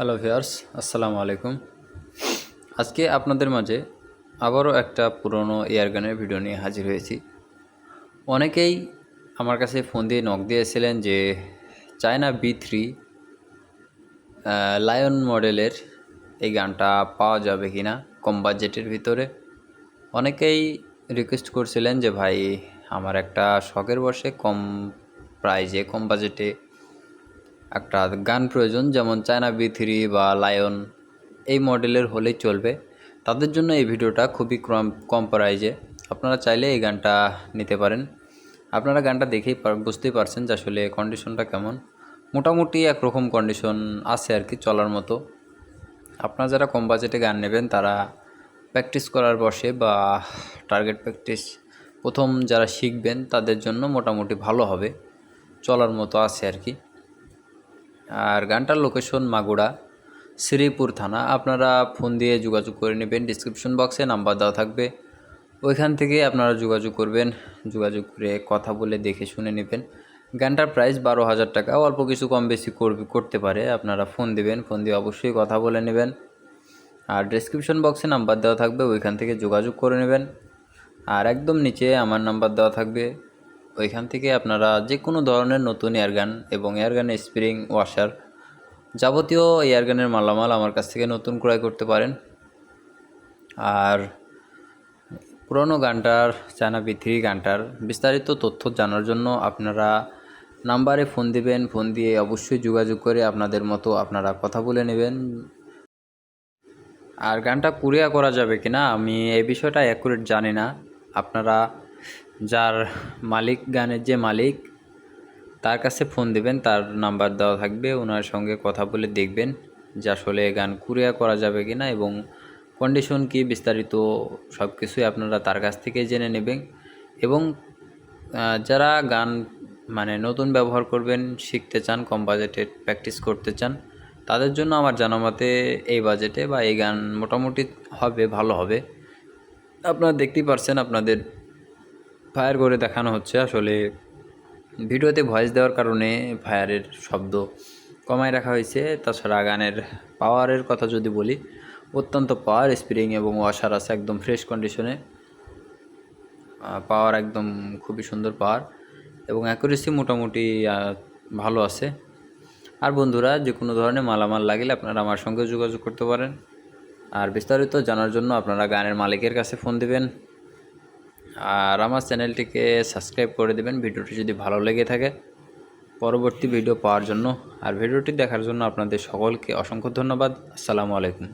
Hello viewers আসসালামু আলাইকুম। আজকে আপনাদের মাঝে আবারও একটা পুরনো এয়ারগানের ভিডিও নিয়ে হাজির হয়েছি। অনেকেই আমার কাছে ফোন দিয়ে নক দিয়েছিলেন যে চায়না বি থ্রি লায়ন মডেলের এই গানটা পাওয়া যাবে কি না কম বাজেটের ভিতরে। অনেকেই রিকোয়েস্ট করছিলেন যে ভাই, আমার একটা শখের বসে কম প্রাইজে কম বাজেটে একটা গান প্রয়োজন, যেমন চায়না বি থ্রি বা লায়ন। এই মডেলের হলেই চলবে। তাদের জন্য এই ভিডিওটা খুবই কম কম প্রাইজে। আপনারা চাইলে এই গানটা নিতে পারেন। আপনারা গানটা দেখেই বুঝতেই পারছেন যে আসলে কন্ডিশনটা কেমন। মোটামুটি একরকম কন্ডিশন আছে আর কি চলার মতো। আপনারা যারা কম বাজেটে গান নেবেন, তারা প্র্যাকটিস করার বসে বা টার্গেট প্র্যাকটিস প্রথম যারা শিখবেন, তাদের জন্য মোটামুটি ভালো হবে। চলার মতো আছে আর কি। আর গানটার লোকেশন মাগুড়া শ্রীপুর থানা। আপনারা ফোন দিয়ে যোগাযোগ করে নেবেন ডিসক্রিপশন বক্সে নাম্বার দেওয়া থাকবে। ওইখান থেকে আপনারা যোগাযোগ করবেন, যোগাযোগ করে কথা বলে দেখে শুনে নেবেন। গানটার প্রাইস বারো হাজার টাকা, অল্প কিছু কম বেশি করবে, করতে পারে। আপনারা ফোন দেবেন ফোন দিয়ে অবশ্যই কথা বলে নেবেন। আর ডিসক্রিপশন বক্সে নাম্বার দেওয়া থাকবে, ওইখান থেকে যোগাযোগ করে নেবেন। আর একদম নিচে আমার নাম্বার দেওয়া থাকবে। ওইখান থেকে আপনারা যে কোনো ধরনের নতুন এয়ারগান এবং এয়ারগানের স্প্রিং ওয়াশার যাবতীয় এয়ারগানের মালামাল আমার কাছ থেকে নতুন ক্রয় করতে পারেন। আর পুরনো গানটার, চায়না বি থ্রি গানটার বিস্তারিত তথ্য জানার জন্য আপনারা নাম্বারে ফোন দিবেন, ফোন দিয়ে অবশ্যই যোগাযোগ করে আপনাদের মতো আপনারা কথা বলে নেবেন। আর গানটা কুরিয়া করা যাবে কিনা আমি এই বিষয়টা অ্যাকুরেট জানি না। আপনারা যার মালিক, গানের যে মালিক, তার কাছে ফোন দিবেন, তার নাম্বার দেওয়া থাকবে ওনার সঙ্গে কথা বলে দেখবেন যে আসলে গান কুরিয়া করা যাবে কি না এবং কন্ডিশন কি, বিস্তারিত সব কিছুই আপনারা তার কাছ থেকে জেনে নেবেন এবং যারা গান মানে নতুন ব্যবহার করবেন, শিখতে চান, কম বাজেটে প্র্যাকটিস করতে চান, তাদের জন্য আমার জানা মতে এই বাজেটে বা এই গান মোটামুটি হবে, ভালো হবে। আপনারা দেখতেই পারছেন, আপনাদের ফায়ার করে দেখানো হচ্ছে। আসলে ভিডিওতে ভয়েস দেওয়ার কারণে ফায়ারের শব্দ কমায় রাখা হয়েছে। তাছাড়া গানের পাওয়ারের কথা যদি বলি, অত্যন্ত পাওয়ার স্প্রিং এবং ওয়াশার আছে একদম ফ্রেশ কন্ডিশনে পাওয়ার একদম খুবই সুন্দর পাওয়ার এবং অ্যাকুরেসি মোটামুটি ভালো আছে। আর বন্ধুরা, যে কোনো ধরনের মালামাল লাগলে আপনারা আমার সঙ্গে যোগাযোগ করতে পারেন। আর বিস্তারিত জানার জন্য আপনারা গানের মালিকের কাছে ফোন দিবেন। আর আমার চ্যানেলটিকে সাবস্ক্রাইব করে দেবেন। ভিডিওটি যদি ভালো লেগে থাকে, পরবর্তী ভিডিও পাওয়ার জন্য। আর ভিডিওটি দেখার জন্য আপনাদের সকলকে অসংখ্য ধন্যবাদ। আসসালামু আলাইকুম।